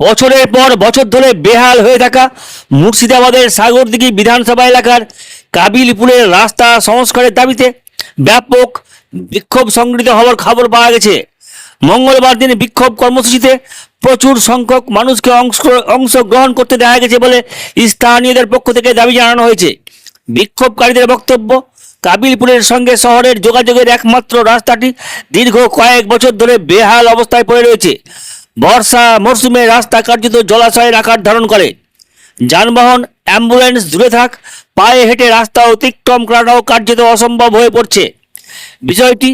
বছরের পর বছর ধরে বেহাল হয়ে থাকা মুর্শিদাবাদের সাগরদিঘি বিধানসভা এলাকার কাবিলপুরের রাস্তা সংস্কারের দাবিতে ব্যাপক বিক্ষোভ সংগঠিত হওয়ার খবর পাওয়া গেছে। মঙ্গলবার দিনে বিক্ষোভ কর্মসূচিতে প্রচুর সংখ্যক মানুষকে অংশ, অংশগ্রহণ করতে দেখা গেছে বলে স্থানীয়দের পক্ষ থেকে দাবি জানানো হয়েছে। বিক্ষোভকারীদের বক্তব্য, কাবিলপুরের সঙ্গে শহরের যোগাযোগের একমাত্র রাস্তাটি দীর্ঘ কয়েক বছর ধরে বেহাল অবস্থায় পড়ে রয়েছে। বর্ষা মরশুমে রাস্তা কার্যত জলাশয়ের আকার ধারণ করে। যানবাহন, অ্যাম্বুলেন্স দূরে থাক, পায়ে হেঁটে রাস্তা অতিক্রম করাটাও কার্যত অসম্ভব হয়ে পড়ছে। বিষয়টি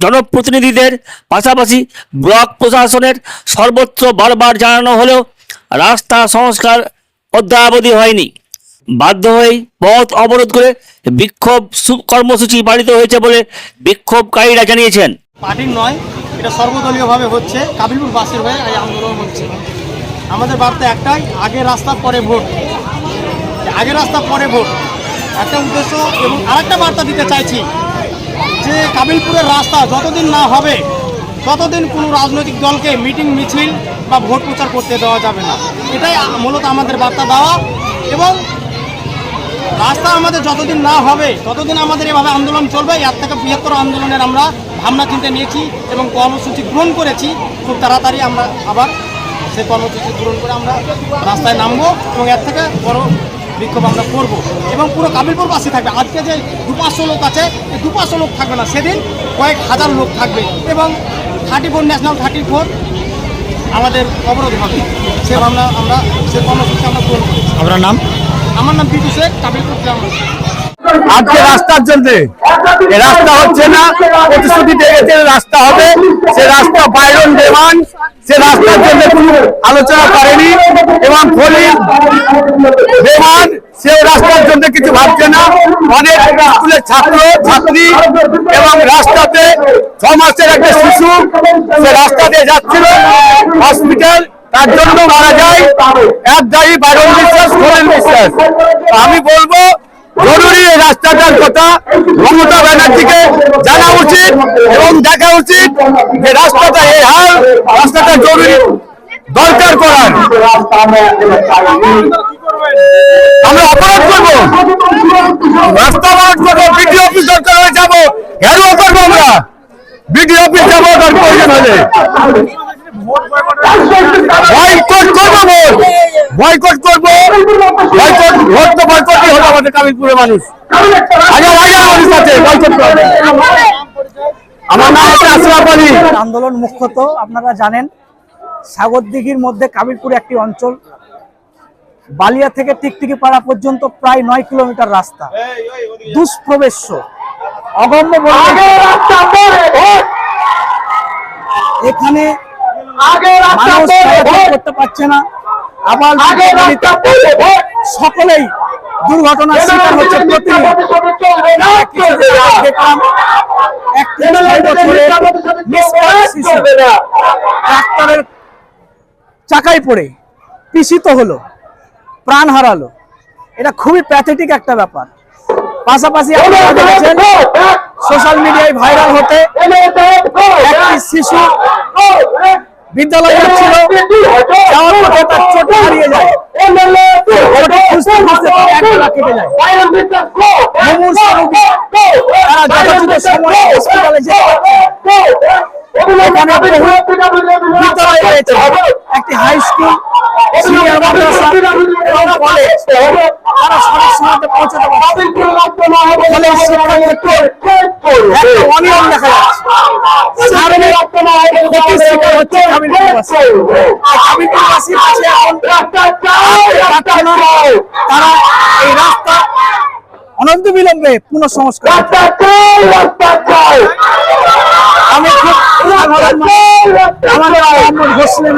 জনপ্রতিনিধিদের পাশাপাশি ব্লক প্রশাসনের সর্বত্র বারবার জানানো হলেও রাস্তা সংস্কার অদ্যাবধি হয়নি। বাধ্য হয়েই পথ অবরোধ করে বিক্ষোভ কর্মসূচি পালিত হয়েছে বলে বিক্ষোভকারীরা জানিয়েছেন। পার্টির নয় এটা সর্বদলীয়ভাবে হচ্ছে কাবিলপুর বাসের হয়ে এই আন্দোলন হচ্ছে। আমাদের বার্তা একটাই, আগে রাস্তা, পরে ভোট। আগে রাস্তা, পরে ভোট। একটা উদ্দেশ্য এবং আরেকটা বার্তা দিতে চাইছি যে কাবিলপুরের রাস্তা যতদিন না হবে, ততদিন কোনো রাজনৈতিক দলকে মিটিং, মিছিল বা ভোট প্রচার করতে দেওয়া যাবে না। এটাই মূলত আমাদের বার্তা দেওয়া এবং রাস্তা আমাদের যতদিন না হবে, ততদিন আমাদের এভাবে আন্দোলন চলবে। এর থেকে বৃহত্তর আন্দোলনের আমরা ভাবনা চিন্তা নিয়েছি এবং কর্মসূচি গ্রহণ করেছি। খুব তাড়াতাড়ি আমরা আবার সেই কর্মসূচি গ্রহণ করে আমরা রাস্তায় নামবো এবং এর থেকে বড় বিক্ষোভ আমরা করব। এবং পুরো কাবিলপুর পাশে থাকবে। আজকে যে দু পাঁচশো লোক আছে এই দু পাঁচশো লোক থাকবে না সেদিন কয়েক হাজার লোক থাকবে এবং thirty four national thirty four আমাদের অবরোধ হবে। সে ভাবনা আমরা সে কর্মসূচি আমরা গ্রহণ করেছি। আপনার নাম? আমার নাম বিটু শেখ কাবিলপুর গ্রাম আজকে রাস্তার জন্য। রাস্তা হচ্ছে না, প্রতিশ্রুতি দিয়ে রাস্তা হবে। সে রাস্তা বাইরন দেওয়ান সে রাস্তার জন্য কোনো আলোচনা করেনি। এবং ফলির দেওয়ান সে রাস্তার জন্য কিছু ভাবছে না। অনেক স্কুলের ছাত্র, ছাত্রী এবং রাস্তাতে ছ মাসের একটা শিশু, সে রাস্তা দিয়ে যাচ্ছিল হসপিটাল তার জন্য মারা যায়। এক দায়ী বাইরন বিশ্বাস ফলির বিশ্বাস। আমি বলব জরুরি রাস্তাটার কথা মমতা ব্যানার্জিকে জানা উচিত এবং দেখা উচিত যে রাস্তাটা এই হাল রাস্তাটা জরুরি, দরকার করার আমরা অপরাধ করব। রাস্তা অবরোধ করব বিডি অফিস দরকার হয়ে যাব, ঘেরুয়া করব আমরা। বিডি অফিস যাব, তার প্রয়োজন হলে। বয়কট করব বয়কট করব। আমাদের কামিলপুরের মানুষ। হাজার হাজার মানুষ আছে বয়কট করবে আমার নাম হচ্ছে আশরাফ আলী। আন্দোলন মুখ্যত আপনারা জানেন সাগরদিঘির মধ্যে কাবিরপুর একটি অঞ্চল। বালিয়া থেকে টিকটিকি পাড়া পর্যন্ত প্রায় নয় কিলোমিটার রাস্তা। দুষ্প্রবেশ্য। অগম্য এখানে করতে পারছে না। আবার সকলেই দুর্ঘটনার শিকার হচ্ছে দেখলাম চাকায় পড়ে পিষিত হলো প্রাণ হারালো। এটা খুবই প্যাথেটিক একটা ব্যাপার। পাশাপাশি সোশ্যাল মিডিয়ায় ভাইরাল হতে একটি শিশু বিদ্যালয়ে যাচ্ছিল যাওয়ার পথে তার কেটে যায় মুমূর্ষু রোগী তারা যথাযথ সময়ে হসপিটালে একটি হাই স্কুল সিনিয়র মাদ্রাসা এবং কলেজ তারা সঠিক সময়তে পৌঁছাতে পারছে। ফলে শিক্ষাক্ষেত্রে একটা অনিয়ম দেখা যাচ্ছে হচ্ছে এখন তারা এই রাস্তা অনন্ত বিলম্বে পুনঃসংস্কার। আমি খুব। আমাদের মোহাম্মদ হোসেন